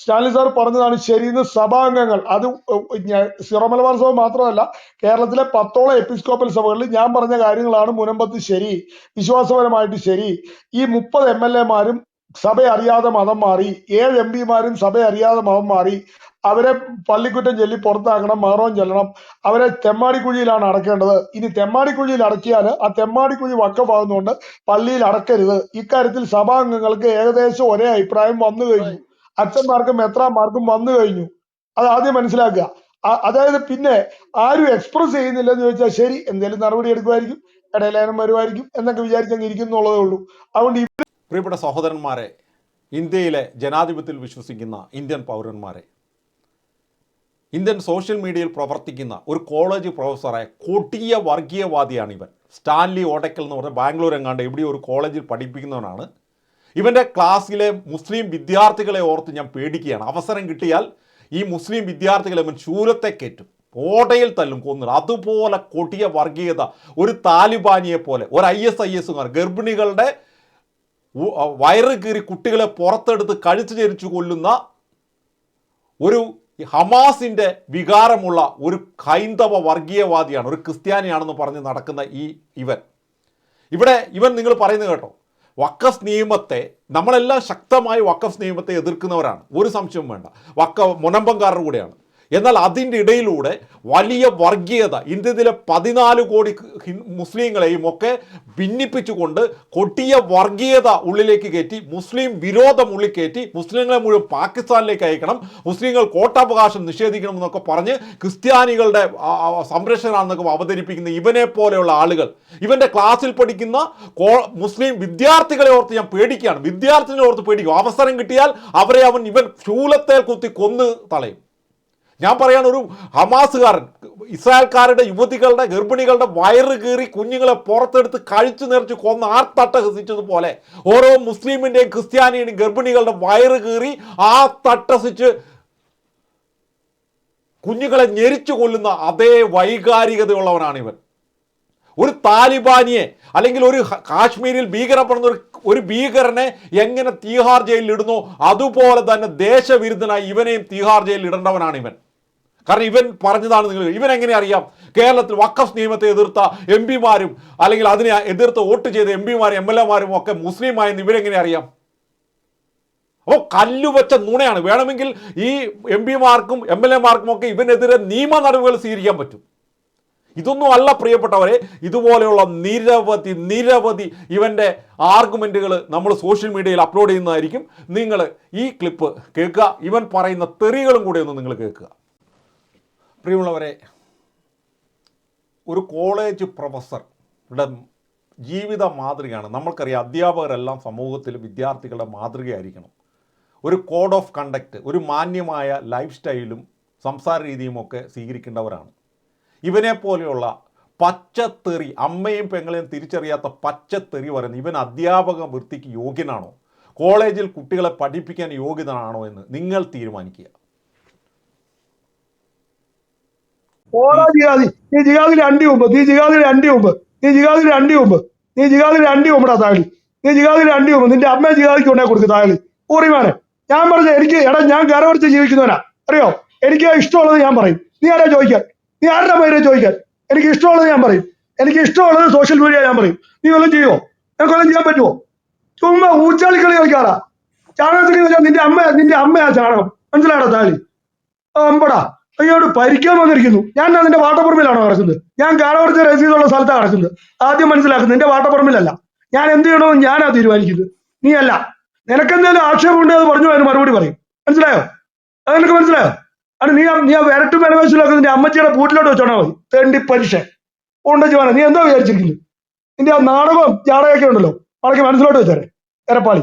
Stalin sir പറഞ്ഞതാണ് ശരിയെന്ന് സഭാംഗങ്ങൾ. അത് സിറോ മലബാർ സഭ മാത്രമല്ല കേരളത്തിലെ പത്തോളം എപ്പിസ്കോപ്പൽ സഭകളിൽ ഞാൻ പറഞ്ഞ കാര്യങ്ങളാണ് മുനമ്പത്ത് ശരി വിശ്വാസപരമായിട്ട് ശരി. ഈ മുപ്പത് എം എൽ എമാരും സഭ അറിയാതെ മതം മാറി ഏഴ് എം പിമാരും സഭ അറിയാതെ മതം മാറി അവരെ പള്ളിക്കുറ്റം ചൊല്ലി പുറത്താക്കണം മാറോൻ ചെല്ലണം അവരെ തെമ്മാടിക്കുഴിയിലാണ് അടക്കേണ്ടത്. ഇനി തെമ്മാടിക്കുഴിയിൽ അടക്കിയാൽ ആ തെമ്മാടിക്കുഴി വക്കമാകുന്നതുകൊണ്ട് പള്ളിയിൽ അടക്കരുത്. ഇക്കാര്യത്തിൽ സഭാംഗങ്ങൾക്ക് ഏകദേശം ഒരേ അഭിപ്രായം വന്നു കഴിഞ്ഞു. അച്ഛന്മാർക്കും മെത്രാന്മാർക്കും വന്നു കഴിഞ്ഞു. അത് ആദ്യം മനസ്സിലാക്കുക. അതായത് പിന്നെ ആരും എക്സ്പ്രസ് ചെയ്യുന്നില്ലെന്ന് ചോദിച്ചാൽ ശരി എന്തെങ്കിലും നടപടി എടുക്കുമായിരിക്കും ഇടയിലേനം വരുമായിരിക്കും എന്നൊക്കെ വിചാരിച്ചങ്ങ് ഇരിക്കുന്നുള്ളതേ ഉള്ളൂ. അതുകൊണ്ട് പ്രിയപ്പെട്ട സഹോദരന്മാരെ ഇന്ത്യയിലെ ജനാധിപത്യത്തിൽ വിശ്വസിക്കുന്ന ഇന്ത്യൻ പൗരന്മാരെ ഇന്ത്യൻ സോഷ്യൽ മീഡിയയിൽ പ്രവർത്തിക്കുന്ന ഒരു കോളേജ് പ്രൊഫസറെ കൊടിയ വർഗീയവാദിയാണ് ഇവൻ. സ്റ്റാൻലി ഓടക്കൽ എന്ന് പറഞ്ഞ ബാംഗ്ലൂർ എങ്ങാണ്ട് എവിടെയോ ഒരു കോളേജിൽ പഠിപ്പിക്കുന്നവനാണ്. ഇവന്റെ ക്ലാസ്സിലെ മുസ്ലിം വിദ്യാർത്ഥികളെ ഓർത്ത് ഞാൻ പേടിക്കുകയാണ്. അവസരം കിട്ടിയാൽ ഈ മുസ്ലിം വിദ്യാർത്ഥികളെ ഇവൻ ശൂലത്തെ കയറ്റും. ഓടയിൽ തല്ലും കൊന്നിടും അതുപോലെ കൊടിയ വർഗീയത ഒരു താലിബാനിയെ പോലെ ഒരു ഐ എസ് ഐ എസുകാർ ഗർഭിണികളുടെ വയറ് കീറി കുട്ടികളെ പുറത്തെടുത്ത് കഴിച്ചു ചരിച്ചു കൊല്ലുന്ന ഒരു ഹമാസിന്റെ വികാരമുള്ള ഒരു ഹൈന്ദവ വർഗീയവാദിയാണ് ഒരു ക്രിസ്ത്യാനിയാണെന്ന് പറഞ്ഞ് നടക്കുന്ന ഈ ഇവൻ. ഇവിടെ ഇവൻ നിങ്ങൾ പറയുന്നത് കേട്ടോ വക്കഫ് നിയമത്തെ നമ്മളെല്ലാം ശക്തമായി വക്കഫ് നിയമത്തെ എതിർക്കുന്നവരാണ്. ഒരു സംശയവും വേണ്ട. വക്ക മുനമ്പംകാരുടെ കൂടെയാണ്. എന്നാൽ അതിന്റെ ഇടയിലൂടെ വലിയ വർഗീയത ഇന്ത്യയിലെ പതിനാല് കോടി മുസ്ലിങ്ങളെയും ഒക്കെ ഭിന്നിപ്പിച്ചുകൊണ്ട് കൊട്ടിയ വർഗീയത ഉള്ളിലേക്ക് കയറ്റി മുസ്ലിം വിരോധം ഉള്ളിൽ കയറ്റി മുസ്ലിങ്ങളെ മുഴുവൻ പാകിസ്ഥാനിലേക്ക് അയക്കണം മുസ്ലിങ്ങൾ കോട്ടാവകാശം നിഷേധിക്കണം എന്നൊക്കെ പറഞ്ഞ് ക്രിസ്ത്യാനികളുടെ സംരക്ഷകനാണെന്നൊക്കെ അവതരിപ്പിക്കുന്ന ഇവനെ പോലെയുള്ള ആളുകൾ. ഇവന്റെ ക്ലാസ്സിൽ പഠിക്കുന്ന മുസ്ലിം വിദ്യാർത്ഥികളെ ഓർത്ത് ഞാൻ പേടിക്കുകയാണ്. വിദ്യാർത്ഥികളെ ഓർത്ത് പേടിക്കും. അവസരം കിട്ടിയാൽ അവരെ അവൻ ഇവൻ ശൂലത്തെ കുത്തി കൊന്ന് തളയും ഞാൻ പറയാണ് ഒരു ഹമാസുകാരൻ ഇസ്രായേൽക്കാരുടെ യുവതികളുടെ ഗർഭിണികളുടെ വയറ് കീറി കുഞ്ഞുങ്ങളെ പുറത്തെടുത്ത് കഴിച്ചു നിറച്ച് കൊന്ന് ആർത്തട്ടഹസിച്ചതുപോലെ ഓരോ മുസ്ലിമിന്റെയും ക്രിസ്ത്യാനിയുടെയും ഗർഭിണികളുടെ വയറ് കീറി ആ തട്ടസിച്ച് കുഞ്ഞുങ്ങളെ ഞെരിച്ചു കൊല്ലുന്ന അതേ വൈകാരികതയുള്ളവനാണ് ഇവൻ. ഒരു താലിബാനിയെ അല്ലെങ്കിൽ ഒരു കാശ്മീരിൽ ഭീകരപ്പെടുന്ന ഒരു ഒരു ഭീകരനെ എങ്ങനെ തീഹാർ ജയിലിൽ ഇടുന്നു? അതുപോലെ തന്നെ ദേശവിരുദ്ധനായി ഇവനെയും തീഹാർ ജയിലിൽ ഇടേണ്ടവനാണ് ഇവൻ. കാരണം ഇവൻ പറഞ്ഞതാണ് നിങ്ങൾ ഇവൻ എങ്ങനെ അറിയാം? കേരളത്തിൽ വക്കഫ് നിയമത്തെ എതിർത്ത എം പിമാരും അല്ലെങ്കിൽ അതിനെ എതിർത്ത് വോട്ട് ചെയ്ത എം പിമാരും എം എൽ എമാരും ഒക്കെ മുസ്ലിമായെന്ന് ഇവരെങ്ങനെ അറിയാം? അപ്പോൾ കല്ലുവച്ച നുണയാണ്. വേണമെങ്കിൽ ഈ എം പിമാർക്കും എം എൽ എമാർക്കും ഒക്കെ ഇവനെതിരെ നിയമ നടപടികൾ സ്വീകരിക്കാൻ പറ്റും. ഇതൊന്നും അല്ല പ്രിയപ്പെട്ടവരെ. ഇതുപോലെയുള്ള നിരവധി നിരവധി ഇവന്റെ ആർഗ്യുമെന്റുകൾ നമ്മൾ സോഷ്യൽ മീഡിയയിൽ അപ്ലോഡ് ചെയ്യുന്നതായിരിക്കും. നിങ്ങൾ ഈ ക്ലിപ്പ് കേൾക്കുക. ഇവൻ പറയുന്ന തെറികളും കൂടെ ഒന്ന് നിങ്ങൾ കേൾക്കുക. പ്രിയമുള്ളവരെ ഒരു കോളേജ് പ്രൊഫസറുടെ ജീവിത മാതൃകയാണ്. നമ്മൾക്കറിയാം അധ്യാപകരെല്ലാം സമൂഹത്തിൽ വിദ്യാർത്ഥികളുടെ മാതൃകയായിരിക്കണം. ഒരു കോഡ് ഓഫ് കണ്ടക്റ്റ് ഒരു മാന്യമായ ലൈഫ് സ്റ്റൈലും സംസാര രീതിയുമൊക്കെ സ്വീകരിക്കേണ്ടവരാണ്. ഇവനെ പോലെയുള്ള പച്ചത്തെറി അമ്മയും പെങ്ങളെയും തിരിച്ചറിയാത്ത പച്ചത്തെറി പറയുന്ന ഇവൻ അധ്യാപക വൃത്തിക്ക് യോഗ്യനാണോ? കോളേജിൽ കുട്ടികളെ പഠിപ്പിക്കാൻ യോഗ്യനാണോ എന്ന് നിങ്ങൾ തീരുമാനിക്കുക. ഓടാ ജിഹാദി. നീ ജിഹാദിൽ അണ്ടി മുമ്പ് നീ ജിഹാദിൽ അണ്ടി മുമ്പ് നീ ജിഹാദിൽ അണ്ടി മുമ്പ് നീ ജിഹാദിൽ അണ്ടി മുമ്പടാ താഴി നീ ജിഹാദിൽ അണ്ടി മുമ്പ് നിന്റെ അമ്മ ജിഹാദിക്ക് കൊണ്ടേ കൊടുക്കും താഴി ഊറിമാനെ. ഞാൻ പറഞ്ഞ എനിക്ക് എടാ ഞാൻ കരവടിച്ച് ജീവിക്കുന്നവനാ. അറിയോ? എനിക്ക് ഇഷ്ടമുള്ളത് ഞാൻ പറയും. നീ ആരാ ചോദിക്കാൻ? നീ ആരുടെ പേരെ ചോദിക്കാൻ? എനിക്ക് ഇഷ്ടമുള്ളത് ഞാൻ പറയും. എനിക്ക് ഇഷ്ടമുള്ളത് സോഷ്യൽ മീഡിയ ഞാൻ പറയും. നീ വല്ലതും ചെയ്യുമോ നിനക്ക് വല്ലതും ചെയ്യാൻ പറ്റുമോ ചുമ്മാ ഊച്ചാളി കളി കളിക്കാറാ ചാണകത്തിന് നിന്റെ അമ്മ നിന്റെ അമ്മയാ ചാണകം. മനസ്സിലാടാ താളി അമ്പടാ. അയ്യോട് പരിക്കാൻ വന്നിരിക്കുന്നു. ഞാൻ അതിന്റെ വാട്ടപ്പുറമ്പിലാണോ കിടക്കുന്നത് ഞാൻ കാലവർച്ച രസീതുള്ള സ്ഥലത്താണ് കിടക്കുന്നത് ആദ്യം മനസ്സിലാക്കുന്നത് നിന്റെ വാട്ടപ്പുറമ്പിലല്ല ഞാൻ എന്ത് ചെയ്യണമെന്ന് ഞാനാ തീരുമാനിക്കുന്നത്. നീ അല്ല. നിനക്കെന്തെങ്കിലും ആക്ഷേപമുണ്ട് അത് പറഞ്ഞു അതിന് മറുപടി പറയും. മനസ്സിലായോ? അത് നിനക്ക് മനസ്സിലായോ? അത് നീ നീ ആ വിരട്ടും വിലവേശിലൊക്കെ നിന്റെ അമ്മച്ചിയുടെ പൂട്ടിലോട്ട് വെച്ചോണാ മതി. തേണ്ടി പരീക്ഷ. ഉണ്ടെച്ച് വേണം നീ എന്താ വിചാരിച്ചിരിക്കുന്നു? നിന്റെ ആ നാടകവും ജാടകമൊക്കെ ഉണ്ടല്ലോ. അതൊക്കെ മനസ്സിലോട്ട് വെച്ചേരെ. എരപ്പാളി.